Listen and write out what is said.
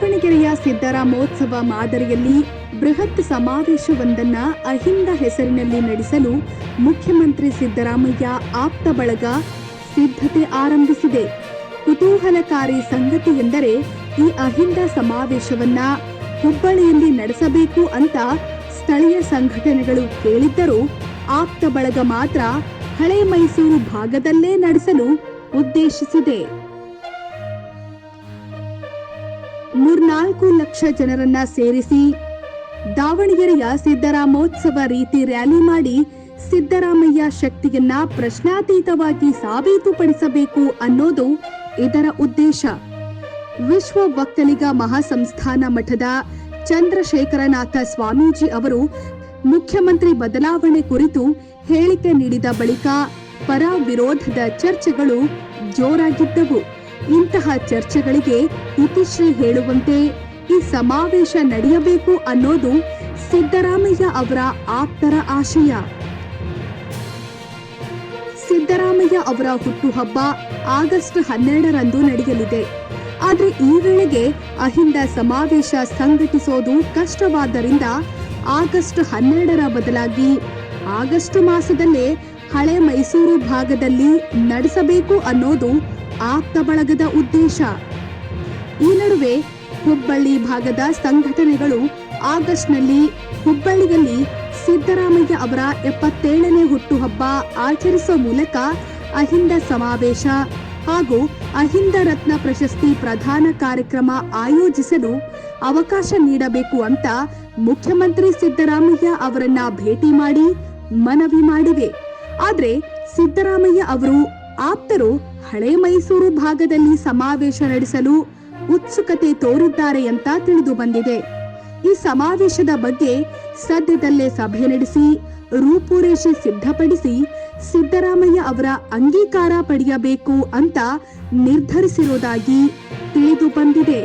ಸಿದ್ದರಾಮೋತ್ಸವ ಮಾದರಿಯಲ್ಲಿ ಬೃಹತ್ ಸಮಾವೇಶವೊಂದನ್ನು ಅಹಿಂದ ಹೆಸರಿನಲ್ಲಿ ನಡೆಸಲು ಮುಖ್ಯಮಂತ್ರಿ ಸಿದ್ದರಾಮಯ್ಯ ಆಪ್ತ ಬಳಗ ಸಿದ್ಧತೆ ಆರಂಭಿಸಿದೆ. ಕುತೂಹಲಕಾರಿ ಸಂಗತಿ ಎಂದರೆ ಈ ಅಹಿಂದ ಸಮಾವೇಶವನ್ನ ಹುಬ್ಬಳ್ಳಿಯಲ್ಲಿ ನಡೆಸಬೇಕು ಅಂತ ಸ್ಥಳೀಯ ಸಂಘಟನೆಗಳು ಕೇಳಿದ್ದರೂ ಆಪ್ತ ಬಳಗ ಮಾತ್ರ ಹಳೆ ಮೈಸೂರು ಭಾಗದಲ್ಲೇ ನಡೆಸಲು ಉದ್ದೇಶಿಸಿದೆ. ಮೂರ್ನಾಲ್ಕು ಲಕ್ಷ ಜನರನ್ನ ಸೇರಿಸಿ ದಾವಣಗೆರೆಯ ಸಿದ್ದರಾಮೋತ್ಸವ ರೀತಿ ರ್ಯಾಲಿ ಮಾಡಿ ಸಿದ್ದರಾಮಯ್ಯ ಶಕ್ತಿಯನ್ನ ಪ್ರಶ್ನಾತೀತವಾಗಿ ಸಾಬೀತುಪಡಿಸಬೇಕು ಅನ್ನೋದು ಇದರ ಉದ್ದೇಶ. ವಿಶ್ವ ಒಕ್ಕಲಿಗ ಮಹಾಸಂಸ್ಥಾನ ಮಠದ ಚಂದ್ರಶೇಖರನಾಥ ಸ್ವಾಮೀಜಿ ಅವರು ಮುಖ್ಯಮಂತ್ರಿ ಬದಲಾವಣೆ ಕುರಿತು ಹೇಳಿಕೆ ನೀಡಿದ ಬಳಿಕ ಪರ ವಿರೋಧದ ಚರ್ಚೆಗಳು ಜೋರಾಗಿದ್ದವು. ಇಂತಹ ಚರ್ಚೆಗಳಿಗೆ ಇತಿಶ್ರೀ ಹೇಳುವಂತೆ ಈ ಸಮಾವೇಶ ನಡೆಯಬೇಕು ಅನ್ನೋದು ಸಿದ್ದರಾಮಯ್ಯ ಅವರ ಆಪ್ತರ ಆಶಯ. ಸಿದ್ದರಾಮಯ್ಯ ಅವರ ಹುಟ್ಟುಹಬ್ಬ ಆಗಸ್ಟ್ ಹನ್ನೆರಡರಂದು ನಡೆಯಲಿದೆ. ಆದರೆ ಈ ವೇಳೆಗೆ ಅಹಿಂದ ಸಮಾವೇಶ ಸಂಘಟಿಸೋದು ಕಷ್ಟವಾದ್ದರಿಂದ ಆಗಸ್ಟ್ ಹನ್ನೆರಡರ ಬದಲಾಗಿ ಆಗಸ್ಟ್ ಮಾಸದಲ್ಲೇ ಹಳೆ ಮೈಸೂರು ಭಾಗದಲ್ಲಿ ನಡೆಸಬೇಕು ಅನ್ನೋದು ಆಪ್ತ ಬಳಗದ ಉದ್ದೇಶ. ಈ ನಡುವೆ ಹುಬ್ಬಳ್ಳಿ ಭಾಗದ ಸಂಘಟನೆಗಳು ಆಗಸ್ಟ್ನಲ್ಲಿ ಹುಬ್ಬಳ್ಳಿಯಲ್ಲಿ ಸಿದ್ದರಾಮಯ್ಯ ಅವರ ಎಪ್ಪತ್ತೇಳನೇ ಹುಟ್ಟುಹಬ್ಬ ಆಚರಿಸುವ ಮೂಲಕ ಅಹಿಂದ ಸಮಾವೇಶ ಹಾಗೂ ಅಹಿಂದ ರತ್ನ ಪ್ರಶಸ್ತಿ ಪ್ರಧಾನ ಕಾರ್ಯಕ್ರಮ ಆಯೋಜಿಸಲು ಅವಕಾಶ ನೀಡಬೇಕು ಅಂತ ಮುಖ್ಯಮಂತ್ರಿ ಸಿದ್ದರಾಮಯ್ಯ ಅವರನ್ನ ಭೇಟಿ ಮಾಡಿ ಮನವಿ ಮಾಡಿವೆ. ಆದರೆ ಸಿದ್ದರಾಮಯ್ಯ ಅವರು ಆಪ್ತರು ಹಳೆ ಮೈಸೂರು ಭಾಗದಲ್ಲಿ ಸಮಾವೇಶ ನಡೆಸಲು ಉತ್ಸುಕತೆ ತೋರಿದ್ದಾರೆ ಅಂತ ತಿಳಿದು ಬಂದಿದೆ. ಈ ಸಮಾವೇಶದ ಬಗ್ಗೆ ಸದ್ಯದಲ್ಲೇ ಸಭೆ ನಡೆಸಿ, ರೂಪುರೇಷೆ ಸಿದ್ಧಪಡಿಸಿ ಸಿದ್ದರಾಮಯ್ಯ ಅವರ ಅಂಗೀಕಾರ ಪಡೆಯಬೇಕು ಅಂತ ನಿರ್ಧರಿಸಿರುವುದಾಗಿ ತಿಳಿದು ಬಂದಿದೆ.